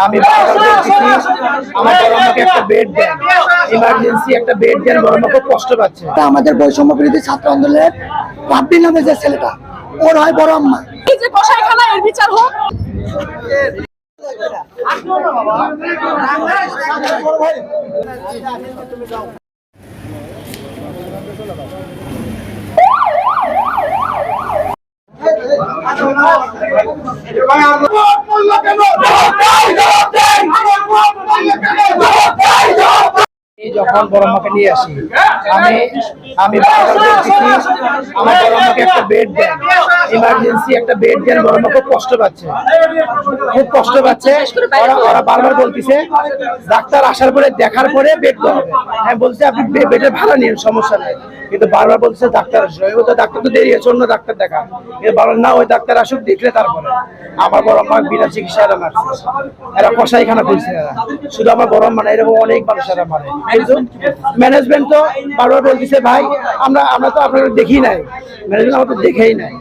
আমি আমার বড় আমাকে একটা বেড দেন ইমার্জেন্সি একটা বেড দেন বড় কষ্ট পাচ্ছে তা আমাদের বৈষম্য বিরোধী ছাত্র আন্দোলনের রাব্বি নামে যে ছেলেটা ওর হয় বড় আম্মা এই যে কসাইখানা এর বিচার হোক যখন বড় নিয়ে আসি, আমি আমি আমার বড় মাকে একটা বেড দেন। ইমার্জেন্সি একটা বেড দেন, বড় মা খুব কষ্ট পাচ্ছে। খুব কষ্ট পাচ্ছে। ওরা বারবার বলতেছে, ডাক্তার আসার পরে দেখার পরে বেড দেওয়া হ্যাঁ বলছে, আপনি বেডের ভাড়া নিন সমস্যা নাই। কিন্তু বারবার বলছে ডাক্তার তো ডাক্তার তো দেরি আছে, অন্য ডাক্তার দেখা। কিন্তু বারবার, না, ওই ডাক্তার আসুক, দেখলে তারপরে। আমার বড় মা বিনা চিকিৎসা এরা মারছে এরা কষাইখানা খুলছে এরা। শুধু আমার বড় মানে এরকম অনেক মানুষ এরা কিন্তু ম্যানেজমেন্ট তো বারবার বলতেছে, ভাই, আমরা আমরা তো আপনার দেখি নাই। ম্যানেজমেন্ট আমরা তো দেখেই নাই।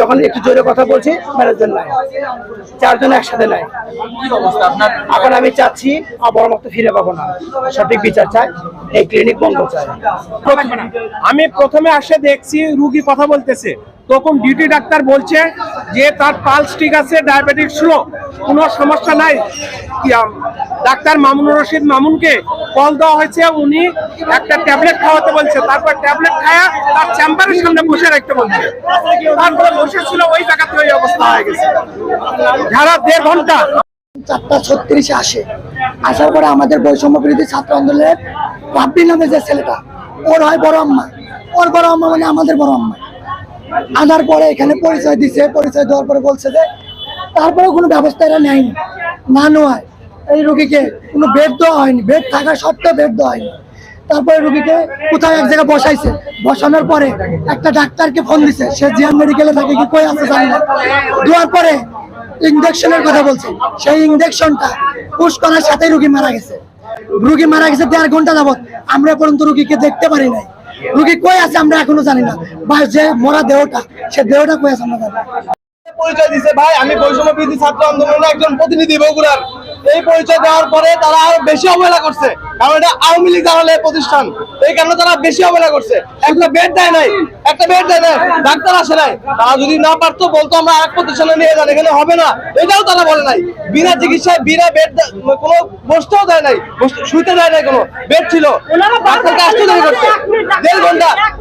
যখন একটু জোরে কথা বলছি, ম্যানেজার নাই। চারজন একসাথে নাই। এখন আমি চাচ্ছি বড় মতো ফিরে পাবো না। সঠিক বিচার চাই, এই ক্লিনিক বন্ধ চাই। আমি প্রথমে আসে দেখছি, রুগী কথা বলতেছে। তখন ডিউটি ডাক্তার বলছে যে তার পালস ঠিক আছে ডায়াবেটিক স্লো কোনো সমস্যা নাই। ডাক্তার মামুনুর রশিদ মামুনকে কল দেওয়া হয়েছে, উনি একটা ট্যাবলেট খাওয়াতে বলছে। তারপর ট্যাবলেট খায়া তার চেম্বারের সামনে বসে রাখতে বলছে। তারপরে বসেছিল, ওই জায়গাতে ওই অবস্থা হয়ে গেছে। যারা দেড় ঘণ্টা চারটা ছত্রিশে আসে। আসার পরে আমাদের বৈষম্য বিরোধী ছাত্র আন্দোলনের রাব্বি নামে যে ছেলেটা, ওর হয় বড় আম্মা। ওর বড় আম্মা মানে আমাদের বড় আম্মা। আনার পরে এখানে পরিচয় দিছে, পরিচয় দেওয়ার পরে বলছে যে তারপরে কোনো ব্যবস্থা এরা নেয়নি, না নেওয়ায়। এই রোগীকে কোনো বেড দেওয়া হয়নি বেড থাকা সত্ত্বেও বেড দেওয়া হয়নি। তারপরে রোগীকে কোথাও এক জায়গায় বসাইছে। বসানোর পরে একটা ডাক্তারকে ফোন দিছে, সে জিয়ান মেডিকেলে থাকে কি, কই আছে জানি না। দেওয়ার পরে ইঞ্জেকশনের কথা বলছে। সেই ইঞ্জেকশনটা পুশ করার সাথে রুগী মারা গেছে। রুগী মারা গেছে দেড় ঘণ্টা যাবত আমরা পর্যন্ত রুগীকে দেখতে পারি নাই। রুগী কই আছে আমরা এখনও জানি না। বা যে মরা দেহটা সে দেহটা কই আছে আমরা জানি পরিচয় দিছে ভাই আমি বৈষম্য বিরোধী ছাত্র আন্দোলনের একজন প্রতিনিধি বগুড়ার। এই পরিচয় দেওয়ার পরে তারা আরও বেশি অবহেলা করছে কারণ এটা আওয়ামী লীগ জানালে প্রতিষ্ঠান। এই কারণে তারা বেশি অবহেলা করছে। একটা বেড দেয় নাই একটা বেড দেয় নাই ডাক্তার আসে নাই। তারা যদি না পারতো বলতো আমরা আরেক প্রতিষ্ঠানে নিয়ে যান এখানে হবে না। এটাও তারা বলে নাই। বিনা চিকিৎসায় বিনা বেড কোনো বসতেও দেয় নাই বসতে- শুইতে দেয় নাই কোনো। বেড ছিল। ডাক্তারকে আসতে দেরি করছে।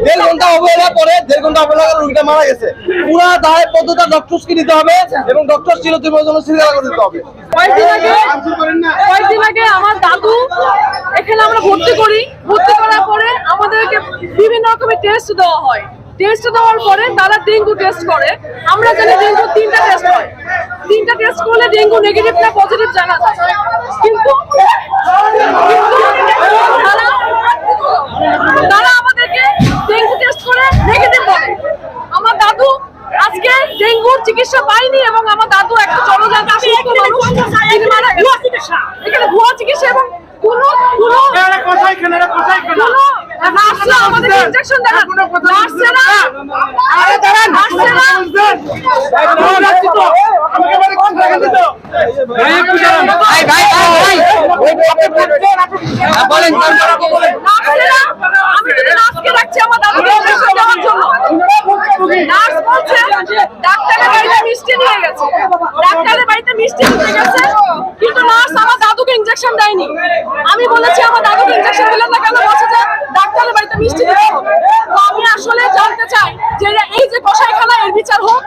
দেড় ঘণ্টা অবহেলা পরে দেড় ঘণ্টা অবহেলা করে রোগীটা মারা গেছে। পুরা দায় পদ্ধতি ডক্টরসকে নিতে হবে এবং ডক্টর তুমি জন্য সিরিয়াল করে দিতে হবে। কয়েকদিন আগে কয়েকদিন আগে আমার দাদু, এখানে আমরা ভর্তি করি। ভর্তি করার পরে আমাদেরকে বিভিন্ন রকমের টেস্ট দেওয়া হয়। টেস্ট দেওয়ার পরে তারা ডেঙ্গু টেস্ট করে। আমরা জানি ডেঙ্গু তিনটা টেস্ট হয়। তিনটা টেস্ট করলে ডেঙ্গু নেগেটিভ পজিটিভ জানা কিন্তু তারা আমাদেরকে ডেঙ্গু টেস্ট করে নেগেটিভ বলে আমার দাদু আজকে ডেঙ্গুর চিকিৎসা পাইনি এবং আমার দাদু একটা জনজাতি সুস্থ মানুষ। তিনি মারা গেছে। এখানে ভুয়া চিকিৎসা এবং কোনো কোনো কোনো? নার্সরা আমাদেরকে ইনজেকশন দেন নার্সরা নার্সরা নার্সেরা আমি যদি নার্সকে রাখছি আমার দাদুকে ইনজেকশন দেওয়ার জন্য নার্স বলছে ডাক্তারের বাড়িতে মিষ্টি নিয়ে গেছে ডাক্তারের বাড়িতে মিষ্টি নিয়ে গেছে কিন্তু নার্স আমার দাদুকে দেয়নি আমি বলেছি, আমার দাদুকে ইনজেকশন দিলেন না কেন? বলছে যে, ডাক্তারের বাড়িতে মিষ্টি দিতে হবে। তো আমি আসলে জানতে চাই যে, এই যে কসাইখানা এর বিচার হোক,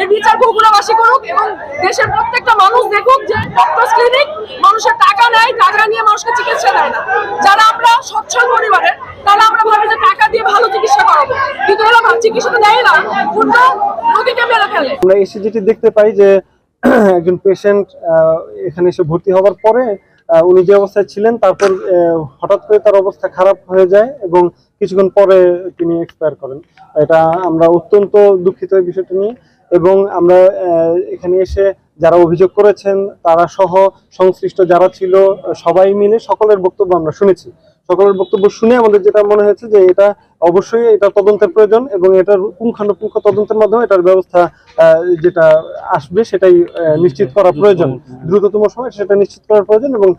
এর বিচার বগুড়াবাসী করুক এবং দেশের প্রত্যেকটা মানুষ দেখুক যে ডক্টর ক্লিনিক মানুষের টাকা নেয়, টাকা নিয়ে মানুষকে চিকিৎসা দেয় না। যারা আমরা সচ্ছল পরিবারের, তারা আমরা ভাবি যে, টাকা দিয়ে ভালো চিকিৎসা করাবো। কিন্তু এরা চিকিৎসাটা দেয় না। উল্টো রোগীকে মেরে ফেলে। আমরা এসে যেটি দেখতে পাই যে, একজন পেশেন্ট এখানে এসে ভর্তি হওয়ার পরে উনি যে অবস্থায় ছিলেন, তারপর হঠাৎ করে তার অবস্থা খারাপ হয়ে যায় এবং কিছুক্ষণ পরে তিনি এক্সপায়ার করেন। এটা আমরা অত্যন্ত দুঃখিত এই বিষয়টা নিয়ে এবং আমরা এখানে এসে যারা অভিযোগ করেছেন, তারা সহ সংশ্লিষ্ট যারা ছিল, সবাই মিলে সকলের বক্তব্য আমরা শুনেছি। সকলের বক্তব্য শুনে আমাদের যেটা মনে হয়েছে যে এটা অবশ্যই এটা তদন্তের প্রয়োজন এবং এটার পুঙ্খানুপুঙ্খ তদন্তের মাধ্যমে এটার ব্যবস্থা যেটা আসবে সেটাই নিশ্চিত করা প্রয়োজন। দ্রুততম সময় সেটা নিশ্চিত করা প্রয়োজন এবং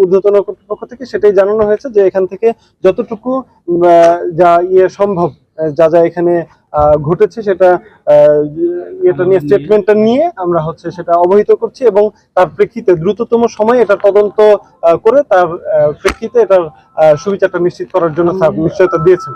ঊর্ধ্বতন কর্তৃপক্ষ থেকে সেটাই জানানো হয়েছে যে এখান থেকে যতটুকু যা ইয়ে সম্ভব যা যা এখানে আহ, ঘটেছে সেটা আহ, এটা নিয়ে স্টেটমেন্টটা নিয়ে আমরা হচ্ছে সেটা অবহিত করছি এবং তার প্রেক্ষিতে দ্রুততম সময়ে এটা তদন্ত আহ, করে তার প্রেক্ষিতে এটার আহ, সুবিচারটা নিশ্চিত করার জন্য স্যার নিশ্চয়তা দিয়েছেন।